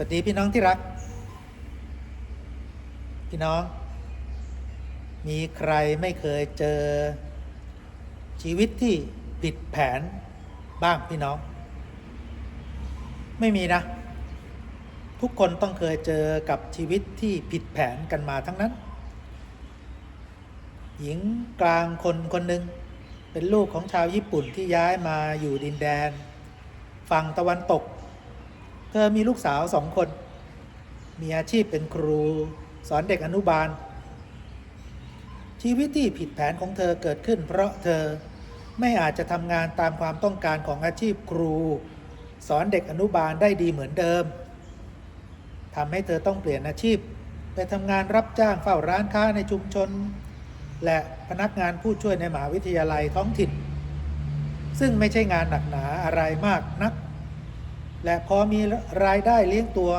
สวัสดีพี่น้องที่รัก พี่น้อง มีใครไม่เคยเจอชีวิตที่ผิดแผนบ้างพี่น้อง ไม่มีนะ ทุกคนต้องเคยเจอกับชีวิตที่ผิดแผนกันมาทั้งนั้น หญิงกลางคนคนหนึ่งเป็นลูกของชาวญี่ปุ่นที่ย้ายมาอยู่ดินแดน ฝั่งตะวันตก เธอมีลูกสาวสองคน มีอาชีพเป็นครูสอนเด็กอนุบาล ชีวิตที่ผิดแผนของเธอเกิดขึ้น เพราะเธอไม่อาจจะทำงานตามความต้องการของอาชีพครู สอนเด็กอนุบาลได้ดีเหมือนเดิมทำให้เธอต้องเปลี่ยนอาชีพ ไปทำงานรับจ้างเฝ้าร้านค้าในชุมชน และพนักงานผู้ช่วยในมหาวิทยาลัยท้องถิ่น ซึ่งไม่ใช่งานหนักหนาอะไรมากนัก และพอมีรายได้เลี้ยงตัว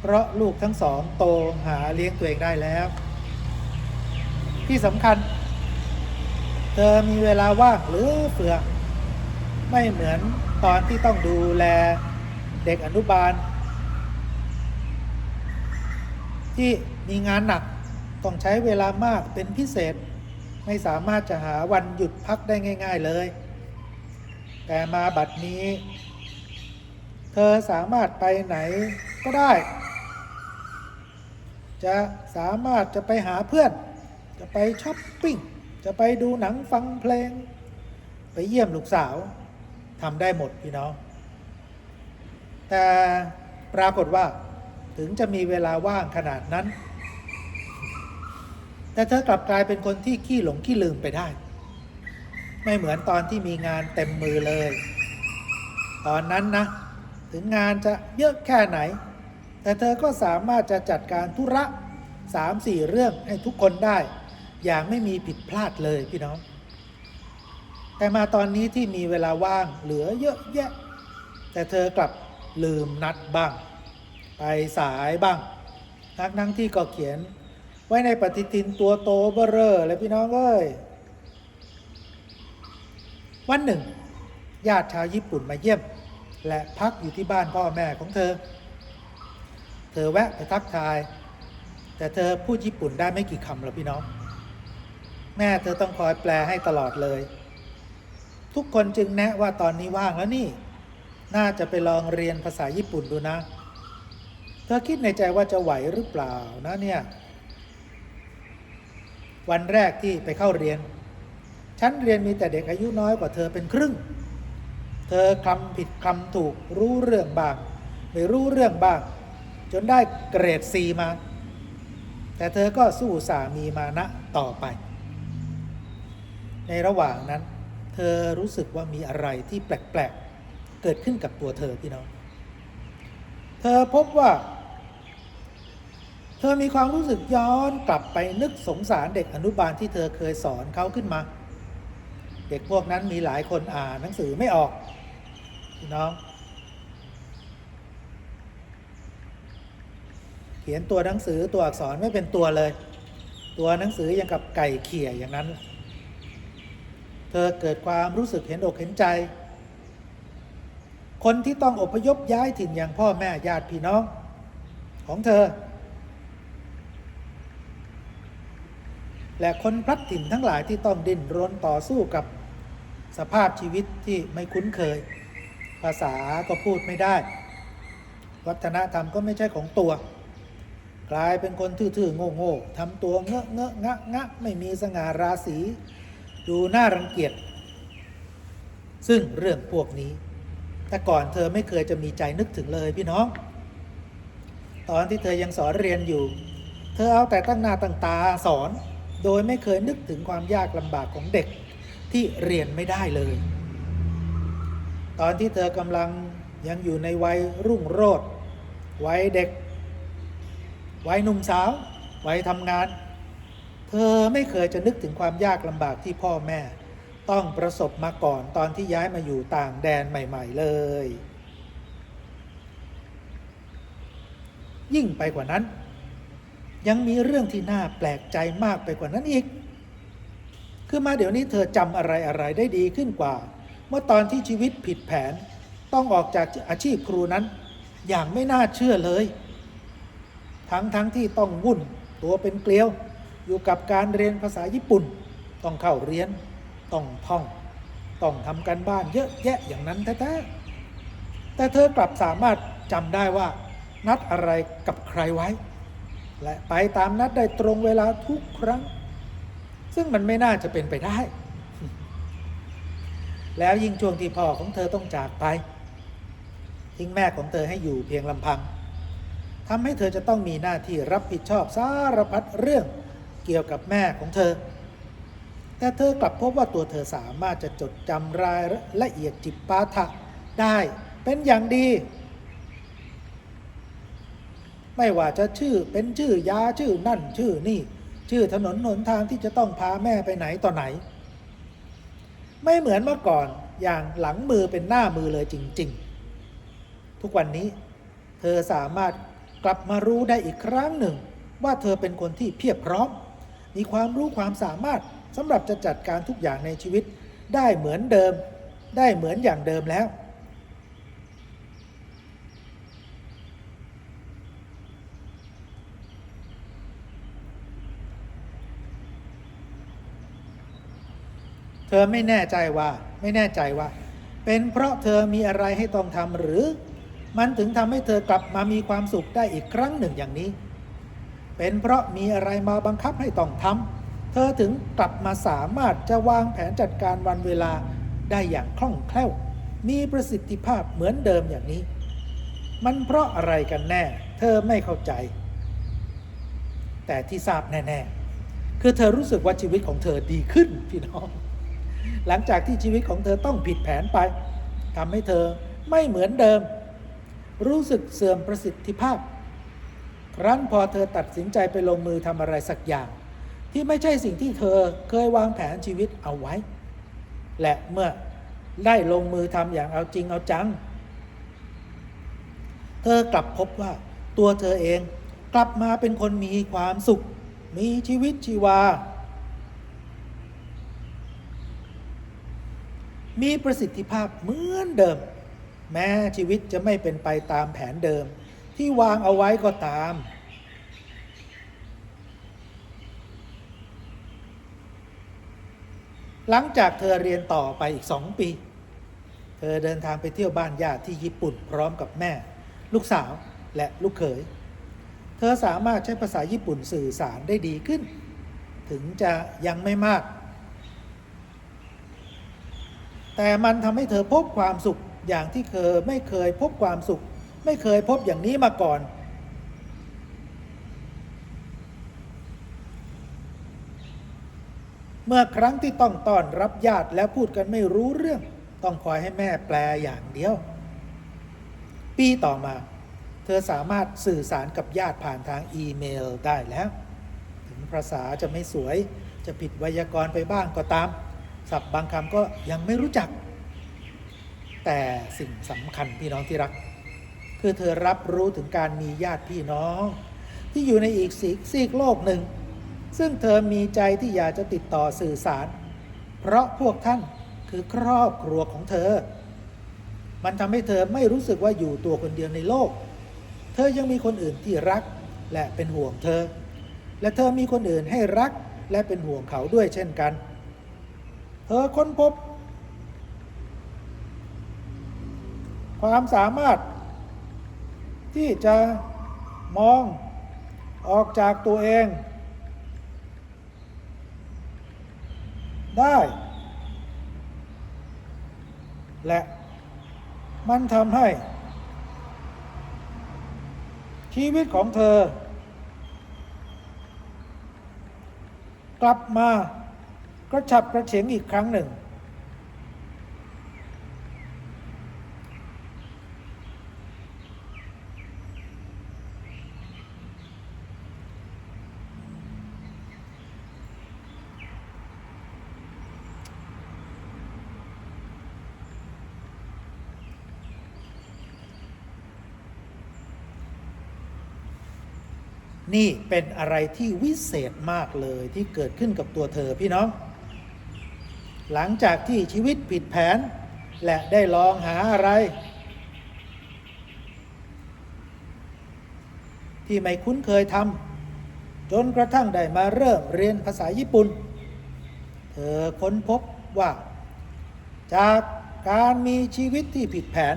เพราะลูกทั้งสองโตหาเลี้ยงตัวเองได้แล้ว ที่สำคัญ เธอมีเวลาว่างหรือเฟือ ไม่เหมือนตอนที่ต้องดูแลเด็กอนุบาล ที่มีงานหนักต้องใช้เวลามากเป็นพิเศษ ไม่สามารถจะหาวันหยุดพักได้ง่าย ๆเลย แต่มาบัดนี้ เธอสามารถไปไหนก็ได้ จะสามารถจะไปหาเพื่อน จะไปช้อปปิ้ง จะไปดูหนังฟังเพลง ไปเยี่ยมลูกสาวทำได้หมดพี่น้อง แต่ปรากฏว่าถึงจะมีเวลาว่างขนาดนั้น แต่เธอกลับกลายเป็นคนที่ขี้หลงขี้ลืมไปได้ ไม่เหมือนตอนที่มีงานเต็มมือเลย ตอนนั้นนะ ถึงงานจะเยอะแค่ไหน แต่เธอก็สามารถจะจัดการธุระสามสี่เรื่องให้ทุกคนได้ อย่างไม่มีผิดพลาดเลยพี่น้อง แต่มาตอนนี้ที่มีเวลาว่างเหลือเยอะแยะ แต่เธอกลับลืมนัดบ้าง ไปสายบ้างทั้งทั้งที่ก็เขียน ไว้ในปฏิทินตัวโตเบอเร่อเลยพี่น้องเอ้ยวันหนึ่ง ญาติชาวญี่ปุ่นมาเยี่ยม และพักอยู่ที่บ้านพ่อแม่ของเธอ เธอแวะไปทักทาย แต่เธอพูดญี่ปุ่นได้ไม่กี่คำหรอกพี่น้อง แม่เธอต้องคอยแปลให้ตลอดเลย ทุกคนจึงแนะว่าตอนนี้ว่างแล้วนี่ น่าจะไปลองเรียนภาษาญี่ปุ่นดูนะ เธอคิดในใจว่าจะไหวหรือเปล่านะเนี่ย วันแรกที่ไปเข้าเรียน ชั้นเรียนมีแต่เด็กอายุน้อยกว่าเธอเป็นครึ่ง เธอคำผิดคำถูกรู้เรื่องบ้าง ไม่รู้เรื่องบ้าง จนได้เกรดซีมา แต่เธอก็สู้สามีมานะต่อไป ในระหว่างนั้น เธอรู้สึกว่ามีอะไรที่แปลกๆ เกิดขึ้นกับตัวเธอพี่น้อง เธอพบว่า เธอมีความรู้สึกย้อนกลับไปนึกสงสารเด็กอนุบาลที่เธอเคยสอนเขาขึ้นมา ด็กพวกนั้นมีหลายคนอ่านหนังสือไม่ออกพี่น้อง เขียนตัวหนังสือตัวอักษรไม่เป็นตัวเลย ตัวหนังสือยังกับไก่เขี่ยอย่างนั้น เธอเกิดความรู้สึกเห็นอกเห็นใจ คนที่ต้องอพยพย้ายถิ่นอย่างพ่อแม่ญาติพี่น้องของเธอ และคนพลัดถิ่นทั้งหลายที่ต้องดิ้นรนต่อสู้กับ สภาพชีวิตที่ไม่คุ้นเคย ภาษาก็พูดไม่ได้ วัฒนธรรมก็ไม่ใช่ของตัว กลายเป็นคนทื่อๆโง่ๆทำตัวเงอะเงอะงะงะไม่มีสง่าราศีดูน่ารังเกียจซึ่งเรื่องพวกนี้ แต่ก่อนเธอไม่เคยจะมีใจนึกถึงเลยพี่น้อง ตอนที่เธอยังสอนเรียนอยู่ เธอเอาแต่ตั้งหน้าตั้งตาสอน โดยไม่เคยนึกถึงความยากลำบากของเด็ก ที่เรียนไม่ได้เลย ตอนที่เธอกำลังยังอยู่ในวัยรุ่งโรจน์วัยเด็ก วัยหนุ่มสาว วัยทำงาน เธอไม่เคยจะนึกถึงความยากลำบากที่พ่อแม่ ต้องประสบมาก่อนตอนที่ย้ายมาอยู่ต่างแดนใหม่ ๆ เลย ยิ่งไปกว่านั้น ยังมีเรื่องที่น่าแปลกใจมากไปกว่านั้นอีก คือมาเดี๋ยวนี้เธอจำอะไรอะไรได้ดีขึ้นกว่า เมื่อตอนที่ชีวิตผิดแผน ต้องออกจากอาชีพครูนั้น อย่างไม่น่าเชื่อเลย ทั้งทั้งที่ต้องวุ่นตัวเป็นเกลียว อยู่กับการเรียนภาษาญี่ปุ่น ต้องเข้าเรียน ต้องท่อง ต้องทำกันบ้านเยอะแยะอย่างนั้นแท้ๆแต่เธอกลับสามารถจำได้ว่า นัดอะไรกับใครไว้ และไปตามนัดได้ตรงเวลาทุกครั้ง ซึ่งมันไม่น่าจะเป็นไปได้ แล้วยิ่งช่วงที่พ่อของเธอต้องจากไปทิ้งแม่ของเธอให้อยู่เพียงลำพังทำให้เธอจะต้องมีหน้าที่รับผิดชอบสารพัดเรื่องเกี่ยวกับแม่ของเธอ แต่เธอกลับพบว่าตัวเธอสามารถจะจดจำรายละเอียดจิปาถะได้เป็นอย่างดี ไม่ว่าจะชื่อเป็นชื่อยาชื่อนั่นชื่อนี่ ชื่อถนนหนทางที่จะต้องพาแม่ไปไหนต่อไหน ไม่เหมือนเมื่อก่อนอย่างหลังมือเป็นหน้ามือเลยจริง ๆ ทุกวันนี้ เธอสามารถกลับมารู้ได้อีกครั้งหนึ่ง ว่าเธอเป็นคนที่เพียบพร้อม มีความรู้ความสามารถสำหรับจะจัดการทุกอย่างในชีวิต ได้เหมือนเดิม ได้เหมือนอย่างเดิมแล้ว เธอไม่แน่ใจว่าไม่แน่ใจว่า เป็นเพราะเธอมีอะไรให้ต้องทำหรือ มันถึงทำให้เธอกลับมามีความสุขได้อีกครั้งหนึ่งอย่างนี้ เป็นเพราะมีอะไรมาบังคับให้ต้องทำเธอถึงกลับมาสามารถจะวางแผนจัดการวันเวลาได้อย่างคล่องแคล่ว มีประสิทธิภาพเหมือนเดิมอย่างนี้ มันเพราะอะไรกันแน่ เธอไม่เข้าใจ แต่ที่ทราบแน่ ๆ คือเธอรู้สึกว่าชีวิตของเธอดีขึ้นพี่น้อง หลังจากที่ชีวิตของเธอต้องผิดแผนไปทำให้เธอไม่เหมือนเดิม รู้สึกเสื่อมประสิทธิภาพ ครั้นพอเธอตัดสินใจไปลงมือทำอะไรสักอย่าง ที่ไม่ใช่สิ่งที่เธอเคยวางแผนชีวิตเอาไว้ และเมื่อได้ลงมือทำอย่างเอาจริงเอาจัง เธอกลับพบว่าตัวเธอเองกลับมาเป็นคนมีความสุข มีชีวิตชีวา มีประสิทธิภาพเหมือนเดิม แม้ชีวิตจะไม่เป็นไปตามแผนเดิม ที่วางเอาไว้ก็ตาม หลังจากเธอเรียนต่อไปอีกสองปี เธอเดินทางไปเที่ยวบ้านญาติที่ญี่ปุ่นพร้อมกับแม่ ลูกสาวและลูกเขย เธอสามารถใช้ภาษาญี่ปุ่นสื่อสารได้ดีขึ้น ถึงจะยังไม่มาก แต่มันทำให้เธอพบความสุขอย่างที่เคยไม่เคยพบความสุข ไม่เคยพบอย่างนี้มาก่อน เมื่อครั้งที่ต้องต้อนรับญาติแล้วพูดกันไม่รู้เรื่อง ต้องคอยให้แม่แปลอย่างเดียว ปีต่อมา เธอสามารถสื่อสารกับญาติผ่านทางอีเมลได้แล้ว ถึงภาษาจะไม่สวยจะผิดไวยากรณ์ไปบ้างก็ตาม ศัพท์บางคำก็ยังไม่รู้จัก แต่สิ่งสำคัญพี่น้องที่รัก คือเธอรับรู้ถึงการมีญาติพี่น้อง ที่อยู่ในอีกซีกซีกโลกหนึ่ง ซึ่งเธอมีใจที่อยากจะติดต่อสื่อสาร เพราะพวกท่านคือครอบครัวของเธอ มันทำให้เธอไม่รู้สึกว่าอยู่ตัวคนเดียวในโลก เธอยังมีคนอื่นที่รักและเป็นห่วงเธอ และเธอมีคนอื่นให้รักและเป็นห่วงเขาด้วยเช่นกัน เธอค้นพบ ความสามารถ ที่จะมองออกจากตัวเอง ได้ และมันทำให้ ชีวิตของเธอ กลับมา กระฉับกระเฉงอีกครั้งหนึ่ง นี่เป็นอะไรที่วิเศษมากเลยที่เกิดขึ้นกับตัวเธอพี่น้อง หลังจากที่ชีวิตผิดแผน และได้ลองหาอะไร ที่ไม่คุ้นเคยทำจนกระทั่งได้มาเริ่มเรียนภาษาญี่ปุ่น เธอค้นพบว่า จากการมีชีวิตที่ผิดแผน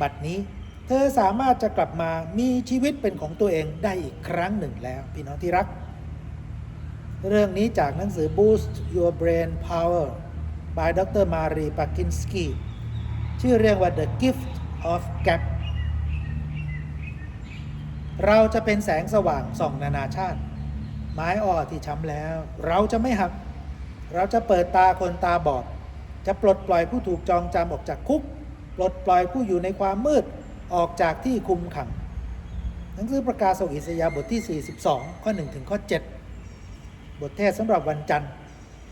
บัดนี้เธอสามารถจะกลับมามีชีวิตเป็นของตัวเองได้อีกครั้งหนึ่งแล้ว พี่น้องที่รัก เรื่องนี้จากหนังสือ Boost Your Brain Power by Dr. Marie Pakinsky ชื่อเรื่องว่า The Gift of Gap เราจะเป็นแสงสว่างส่องนานาชาติ ไม้อ่อที่ช้ำแล้ว เราจะไม่หัก เราจะเปิดตาคนตาบอด จะปลดปล่อยผู้ถูกจองจำออกจากคุก ปลดปล่อยผู้อยู่ในความมืดออกจากที่คุมขัง หนังสือประกาศส่งอิสยาบทที่ 42 ข้อ 1 ถึงข้อ 7 บทเทศสำหรับวันจันทร์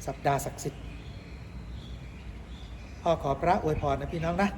สัปดาห์ศักดิ์สิทธิ์พ่อขอพระอวยพรนะพี่น้องนะ